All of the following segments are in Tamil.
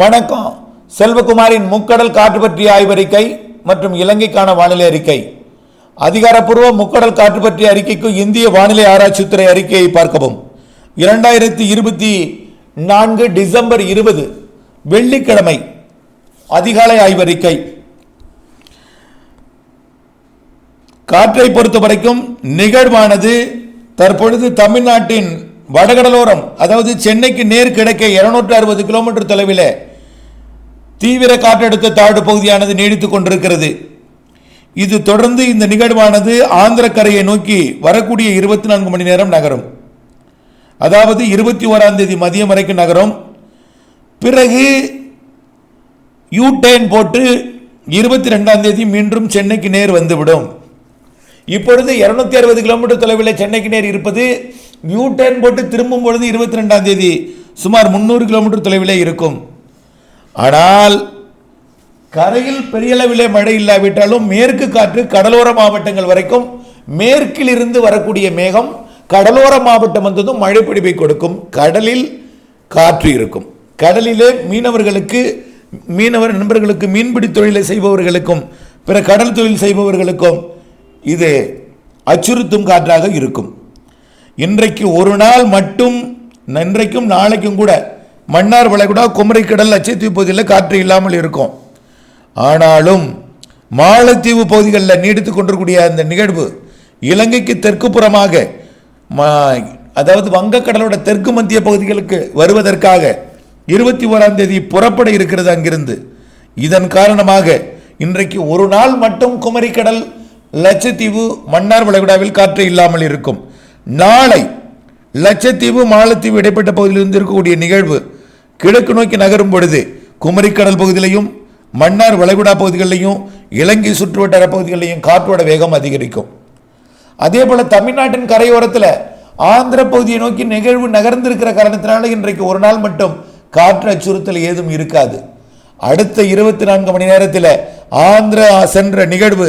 வணக்கம். செல்வகுமாரின் முக்கடல் காற்று பற்றிய ஆய்வறிக்கை மற்றும் இலங்கைக்கான வானிலை அறிக்கை. அதிகாரப்பூர்வ முக்கடல் காற்று பற்றிய அறிக்கைக்கு இந்திய வானிலை ஆராய்ச்சித்துறை அறிக்கையை பார்க்கவும். இரண்டாயிரத்தி இருபத்தி நான்கு டிசம்பர் இருபது வெள்ளிக்கிழமை அதிகாலை ஆய்வறிக்கை. காற்றை பொறுத்த வரைக்கும் நிகழ்வானது தற்பொழுது தமிழ்நாட்டின் வடகடலோரம் அதாவது சென்னைக்கு நேர் கிடைக்க இருநூற்று அறுபது கிலோமீட்டர் தொலைவில் தீவிர காற்றழுத்த தாழ்வு பகுதியானது நீடித்துக் கொண்டிருக்கிறது. இது தொடர்ந்து இந்த நிகழ்வானது ஆந்திர கரையை நோக்கி வரக்கூடிய இருபத்தி நான்கு மணி நேரம் நகரும். அதாவது இருபத்தி ஓராம் தேதி மதியம் வரைக்கும் நகரும். பிறகு யூ டேன் போட்டு இருபத்தி ரெண்டாம் தேதி மீண்டும் சென்னைக்கு நேர் வந்துவிடும். இப்பொழுது இருநூத்தி அறுபது கிலோமீட்டர் தொலைவில் சென்னைக்கு நேர் இருப்பது யூ டேன் போட்டு திரும்பும் பொழுது இருபத்தி ரெண்டாம் தேதி சுமார் முந்நூறு கிலோமீட்டர் தொலைவில் இருக்கும். ஆனால் கரையில் பெரியளவிலே மழை இல்லாவிட்டாலும் மேற்கு காற்று கடலோர மாவட்டங்கள் வரைக்கும் மேற்கில் இருந்து வரக்கூடிய மேகம் கடலோர மாவட்டம் வந்ததும் மழை பிடிப்பை கொடுக்கும். கடலில் காற்று இருக்கும். கடலிலே மீனவர்களுக்கு மீனவர் நண்பர்களுக்கு மீன்பிடி தொழிலை செய்பவர்களுக்கும் பிற கடல் தொழில் செய்பவர்களுக்கும் இது அச்சுறுத்தும் காற்றாக இருக்கும். இன்றைக்கு ஒரு நாள் மட்டும் இன்றைக்கும் நாளைக்கும் கூட மன்னார் வளைகுடா குமரிக்கடல் லட்சத்தீவு பகுதியில் காற்று இல்லாமல் இருக்கும். ஆனாலும் மாலத்தீவு பகுதிகளில் நீடித்து கொண்டிருக்கூடிய அந்த நிகழ்வு இலங்கைக்கு தெற்கு புறமாக அதாவது வங்கக்கடலோட தெற்கு மத்திய பகுதிகளுக்கு வருவதற்காக இருபத்தி ஓராம் தேதி புறப்பட இருக்கிறது அங்கிருந்து. இதன் காரணமாக இன்றைக்கு ஒரு நாள் மட்டும் குமரிக்கடல் லட்சத்தீவு மன்னார் வளைகுடாவில் காற்று இல்லாமல் இருக்கும். நாளை லட்சத்தீவு மாலத்தீவு இடைப்பட்ட பகுதியிலிருந்து இருக்கக்கூடிய நிகழ்வு கிழக்கு நோக்கி நகரும் பொழுது குமரிக்கடல் பகுதியிலையும் மன்னார் வளைகுடா பகுதிகளிலையும் இலங்கை சுற்றுவட்டார பகுதிகளிலையும் காற்றோட வேகம் அதிகரிக்கும். அதே போல தமிழ்நாட்டின் கரையோரத்தில் ஆந்திர பகுதியை நோக்கி நிகழ்வு நகர்ந்திருக்கிற காரணத்தினால இன்றைக்கு ஒரு நாள் மட்டும் காற்று அச்சுறுத்தல் ஏதும் இருக்காது. அடுத்த இருபத்தி நான்கு மணி நேரத்தில் ஆந்திரா சென்ற நிகழ்வு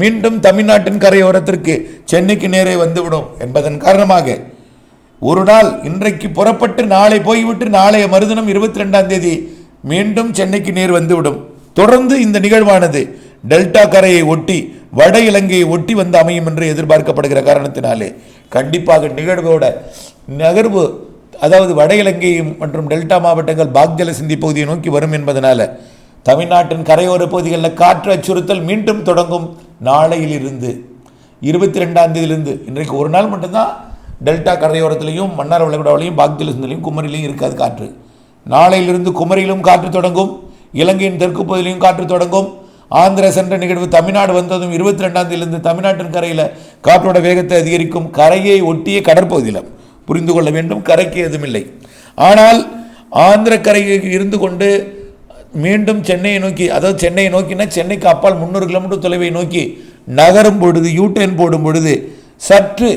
மீண்டும் தமிழ்நாட்டின் கரையோரத்திற்கு சென்னைக்கு நேரே வந்துவிடும் என்பதன் காரணமாக ஒரு நாள் இன்றைக்கு புறப்பட்டு நாளை போய்விட்டு நாளைய மறுதினம் இருபத்தி ரெண்டாம் தேதி மீண்டும் சென்னைக்கு நேர் வந்துவிடும். தொடர்ந்து இந்த நிகழ்வானது டெல்டா கரையை ஒட்டி வட இலங்கையை ஒட்டி வந்து அமையும் என்று எதிர்பார்க்கப்படுகிற காரணத்தினாலே கண்டிப்பாக நிகழ்வோட நகர்வு அதாவது வட இலங்கை மற்றும் டெல்டா மாவட்டங்கள் பாக்ஜல சிந்தி பகுதியை நோக்கி வரும் என்பதனால தமிழ்நாட்டின் கரையோர பகுதிகளில் காற்று அச்சுறுத்தல் மீண்டும் தொடங்கும் நாளையிலிருந்து. இருபத்தி ரெண்டாம் தேதியிலிருந்து. இன்றைக்கு ஒரு நாள் மட்டும்தான். டெல்டா கரையோரத்துலையும் மன்னார் வளைகுடாவிலையும் பாக்ஜலசிந்திலையும் குமரிலையும் இருக்காது காற்று. நாளையிலிருந்து குமரியிலும் காற்று தொடங்கும் இலங்கையின் தெற்கு பகுதியிலையும் காற்று தொடங்கும். ஆந்திர சென்ற நிகழ்வு தமிழ்நாடு வந்ததும் இருபத்தி ரெண்டாம் தேதியிலிருந்து தமிழ்நாட்டின் கரையில் காற்றோட வேகத்தை அதிகரிக்கும் கரையை ஒட்டிய கடற்பகுதியில் புரிந்து கொள்ள வேண்டும் கரைக்கு எதுவுமில்லை ஆனால் ஆந்திர கரையில் இருந்து கொண்டு மீண்டும் சென்னையை நோக்கி அதாவது சென்னையை நோக்கினா சென்னைக்கு அப்பால் முந்நூறு கிலோமீட்டர் தொலைவை நோக்கி நகரும் பொழுது யூட்டர்ன் போடும் பொழுது சற்று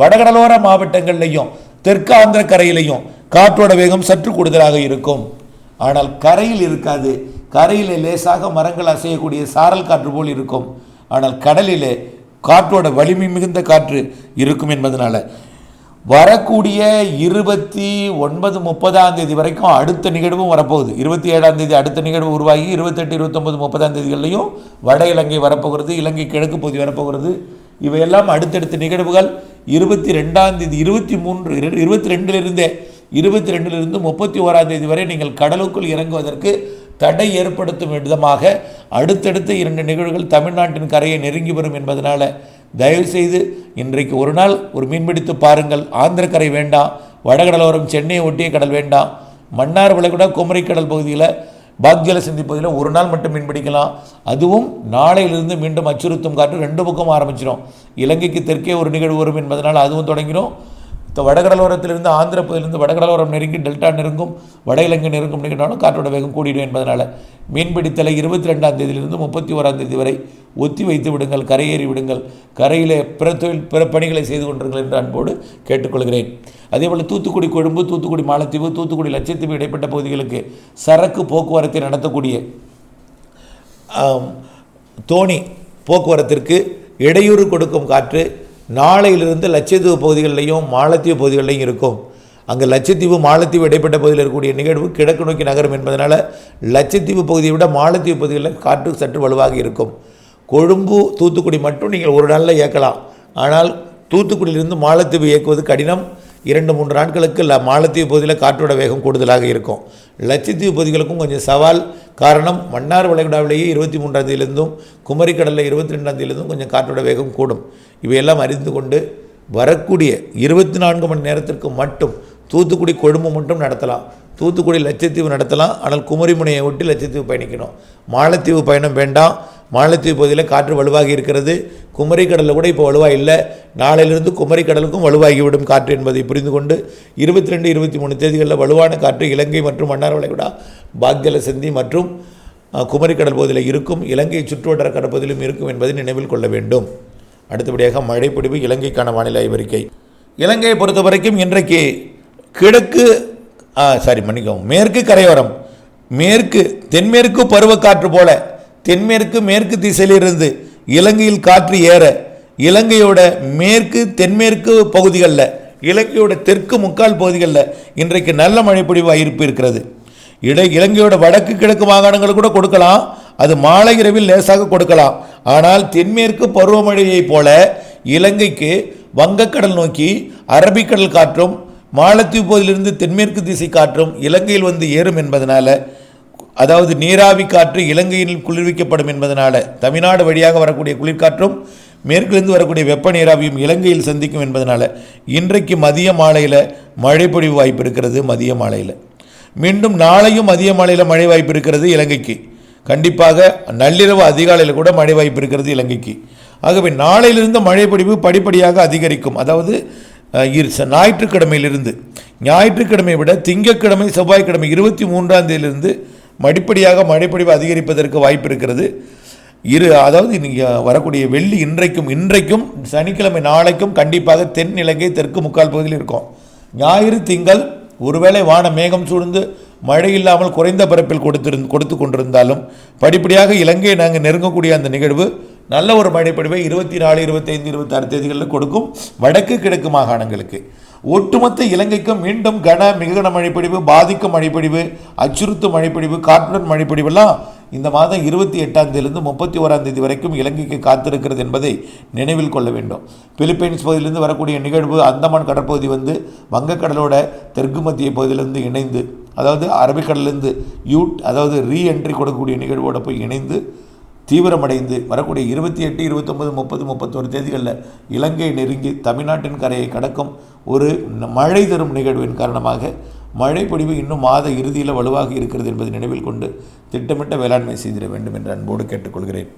வடகடலோர மாவட்டங்கள்லையும் தெற்கு ஆந்திர கரையிலையும் காற்றோட வேகம் சற்று கூடுதலாக இருக்கும். ஆனால் கரையில் இருக்காது. கரையிலே லேசாக மரங்கள் அசையக்கூடிய சாரல் காற்று போல் இருக்கும். ஆனால் கடலிலே காற்றோட வலிமை மிகுந்த காற்று இருக்கும் என்பதனால. வரக்கூடிய இருபத்தி ஒன்பது முப்பதாம் தேதி வரைக்கும் அடுத்த நிகழ்வும் வரப்போகுது. இருபத்தி ஏழாம் தேதி அடுத்த நிகழ்வு உருவாகி இருபத்தெட்டு இருபத்தொம்பது முப்பதாம் தேதிகள்லையும் வட இலங்கை வரப்போகிறது. இலங்கை கிழக்கு பகுதி வரப்போகிறது. இவையெல்லாம் அடுத்தடுத்த நிகழ்வுகள் இருபத்தி ரெண்டாம் தேதி இருபத்தி மூன்று இரு- இருபத்தி ரெண்டிலிருந்தே இருபத்தி ரெண்டிலிருந்து முப்பத்தி ஓராம் தேதி வரை நீங்கள் கடலுக்குள் இறங்குவதற்கு தடை ஏற்படுத்தும் விதமாக அடுத்தடுத்த இரண்டு நிகழ்வுகள் தமிழ்நாட்டின் கரையை நெருங்கி வரும் என்பதனால் தயவுசெய்து இன்றைக்கு ஒரு நாள் ஒரு மீன்பிடித்து பாருங்கள். ஆந்திர கரை வேண்டாம் வடகடலோரம் சென்னையை ஒட்டிய கடல் வேண்டாம். மன்னார் வளைகுடா குமரிக்கடல் பகுதியில் பாக்ஜல சிந்திப்பதில் ஒரு நாள் மட்டும் மீன்பிடிக்கலாம் அதுவும் நாளையிலிருந்து மீண்டும் அச்சுறுத்தும் காற்று ரெண்டு பக்கம் ஆரம்பிச்சிடும் இலங்கைக்கு தெற்கே ஒரு நிகழ்வு வரும் என்பதனால் அதுவும் தொடங்கிடும் இந்த வடகடலோரத்திலிருந்து ஆந்திர பகுதியிலிருந்து வடகடலோரம் நெருங்கி டெல்டா நெருங்கும் வட இலங்கை நெருங்கும் நிகழ்ந்தாலும் காற்றோட வேகம் கூடிடும் என்பதனால் மீன்பிடித்தலை இருபத்தி ரெண்டாம் தேதியிலிருந்து முப்பத்தி ஓராம் தேதி வரை ஒத்தி வைத்து விடுங்கள் கரையேறி விடுங்கள் கரையிலே பிற தொழில் பிற பணிகளை செய்து கொண்டிருங்கள் என்று அன்போடு கேட்டுக்கொள்கிறேன். அதேபோல் தூத்துக்குடி கொழும்பு தூத்துக்குடி மாலத்தீவு தூத்துக்குடி லட்சத்தீவு இடைப்பட்ட பகுதிகளுக்கு சரக்கு போக்குவரத்தை நடத்தக்கூடிய தோணி போக்குவரத்திற்கு இடையூறு கொடுக்கும் காற்று நாளையிலிருந்து லட்சத்தீவு பகுதிகளிலையும் மாலத்தீவு பகுதிகளிலையும் இருக்கும். அங்கே லட்சத்தீவு மாலத்தீவு இடைப்பட்ட பகுதியில் இருக்கக்கூடிய நிகழ்வு கிழக்கு நோக்கி நகரும் என்பதனால் லட்சத்தீவு பகுதியை விட மாலத்தீவு பகுதிகளில் காற்று சற்று வலுவாக இருக்கும். கொழும்பு தூத்துக்குடி மட்டும் நீங்கள் ஒரு நாளில் இயக்கலாம். ஆனால் தூத்துக்குடியிலிருந்து மாலத்தீவு இயக்குவது கடினம். இரண்டு மூன்று நாட்களுக்கு மாலத்தீவு பகுதியில் காற்றோட வேகம் கூடுதலாக இருக்கும். லட்சத்தீவு பகுதிகளுக்கும் கொஞ்சம் சவால் காரணம் மன்னார் வளைகுடாவிலேயே இருபத்தி மூன்றாம் தேதியிலிருந்தும் குமரிக்கடலில் இருபத்தி ரெண்டாம் தேதியிலிருந்தும் கொஞ்சம் காற்றோட வேகம் கூடும். இவையெல்லாம் அறிந்து கொண்டு வரக்கூடிய இருபத்தி நான்கு மணி நேரத்திற்கு மட்டும் தூத்துக்குடி கொழும்பு மட்டும் நடத்தலாம். தூத்துக்குடி லட்சத்தீவு நடத்தலாம். ஆனால் குமரிமுனையை ஒட்டி லட்சத்தீவு பயணிக்கணும். மாலத்தீவு பயணம் வேண்டாம். மாலத்தீவு பகுதியில் காற்று வலுவாகி இருக்கிறது. குமரிக்கடலில் கூட இப்போ வலுவாக இல்லை. நாளையிலிருந்து குமரிக்கடலுக்கும் வலுவாகிவிடும் காற்று என்பதை புரிந்து கொண்டு இருபத்தி ரெண்டு இருபத்தி மூணு தேதிகளில் வலுவான காற்று இலங்கை மற்றும் மன்னார் வளைகுடா பாக்கியல சந்தி மற்றும் குமரிக்கடல் பகுதியில் இருக்கும் இலங்கை சுற்றுவட்டார கடற்பகுதியிலும் இருக்கும் என்பதை நினைவில் கொள்ள வேண்டும். அடுத்தபடியாக மழைப்பிடிவு இலங்கைக்கான வானிலை ஆய்வறிக்கை. இலங்கையை பொறுத்த வரைக்கும் இன்றைக்கு கிழக்கு ஆ சாரி மன்னிக்கவும் மேற்கு கரையோரம் மேற்கு தென்மேற்கு பருவக்காற்று போல தென்மேற்கு மேற்கு திசையிலிருந்து இலங்கையில் காற்று ஏற இலங்கையோட மேற்கு தென்மேற்கு பகுதிகளில் இலங்கையோட தெற்கு முக்கால் பகுதிகளில் இன்றைக்கு நல்ல மழைப்பொழிவு வாய்ப்பு இருக்கிறது. இடை இலங்கையோட வடக்கு கிழக்கு மாகாணங்கள் கூட கொடுக்கலாம் அது மாலை இரவில் லேசாக கொடுக்கலாம். ஆனால் தென்மேற்கு பருவமழையைப் போல இலங்கைக்கு வங்கக்கடல் நோக்கி அரபிக்கடல் காற்றும் மாலத்தீவு பகுதியிலிருந்து தென்மேற்கு திசை காற்றும் இலங்கையில் வந்து ஏறும் என்பதனால அதாவது நீராவி காற்று இலங்கையில் குளிர்விக்கப்படும் என்பதனால தமிழ்நாடு வழியாக வரக்கூடிய குளிர்காற்றும் மேற்கிலிருந்து வரக்கூடிய வெப்ப நீராவியும் இலங்கையில் சந்திக்கும் என்பதனால இன்றைக்கு மதிய மாலையில் மழை பொழிவு வாய்ப்பு இருக்கிறது மதிய மாலையில். மீண்டும் நாளையும் மதிய மாலையில் மழை வாய்ப்பு இருக்கிறது இலங்கைக்கு. கண்டிப்பாக நள்ளிரவு அதிகாலையில் கூட மழை வாய்ப்பு இருக்கிறது இலங்கைக்கு. ஆகவே நாளையிலிருந்து மழை பொழிவு படிப்படியாக அதிகரிக்கும். அதாவது இரு- ஞாயிற்றுக்கிழமையிலிருந்து ஞாயிற்றுக்கிழமை விட திங்கட்கிழமை செவ்வாய்க்கிழமை இருபத்தி மூன்றாம் தேதியிலிருந்து மடிப்படியாக மழைப்பொழிவு அதிகரிப்பதற்கு வாய்ப்பு இருக்கிறது இரு அதாவது நீங்கள் வரக்கூடிய வெள்ளி இன்றைக்கும் இன்றைக்கும் சனிக்கிழமை நாளைக்கும் கண்டிப்பாக தென் இலங்கை தெற்கு முக்கால் பகுதியில் இருக்கும். ஞாயிறு திங்கள் ஒருவேளை வான மேகம் சூழ்ந்து மழை இல்லாமல் குறைந்த பரப்பில் கொடுத்திருந் கொடுத்து கொண்டிருந்தாலும் படிப்படியாக இலங்கையை நாங்கள் நெருங்கக்கூடிய அந்த நிகழ்வு நல்ல ஒரு மழைப்படிவை இருபத்தி நாலு இருபத்தைந்து இருபத்தாறு தேதிகளில் கொடுக்கும். வடக்கு கிழக்கு மாகாணங்களுக்கு. ஒட்டுமொத்த இலங்கைக்கும் மீண்டும் கன மிக கன மழைப்பொழிவு பாதிக்கும் மழைப்பொழிவு அச்சுறுத்தும் மழைப்பொழிவு காற்றுடன் மழைப்பொழிவெல்லாம் இந்த மாதம் இருபத்தி எட்டாம் தேதியிலிருந்து முப்பத்தி ஓராம் தேதி வரைக்கும் இலங்கைக்கு காத்திருக்கிறது என்பதை நினைவில் கொள்ள வேண்டும். பிலிப்பைன்ஸ் பகுதியிலிருந்து வரக்கூடிய நிகழ்வு அந்தமான் கடற்பகுதி வந்து வங்கக்கடலோட தெற்கு மத்திய பகுதியிலிருந்து இணைந்து அதாவது அரபிக்கடலிருந்து யூட் அதாவது ரீஎன்ட்ரி கொடுக்கக்கூடிய நிகழ்வோடு போய் இணைந்து தீவிரமடைந்து வரக்கூடிய இருபத்தி எட்டு இருபத்தொம்பது முப்பது முப்பத்தொரு தேதிகளில் இலங்கை நெருங்கி தமிழ்நாட்டின் கரையை கடக்கும் ஒரு மழை தரும் நிகழ்வின் காரணமாக மழை பொழிவு இன்னும் மாத இறுதியில் வலுவாக இருக்கிறது என்பதை நினைவில் கொண்டு திட்டமிட்ட வேளாண்மை செய்திட வேண்டும் என்று அன்போடு கேட்டுக்கொள்கிறேன்.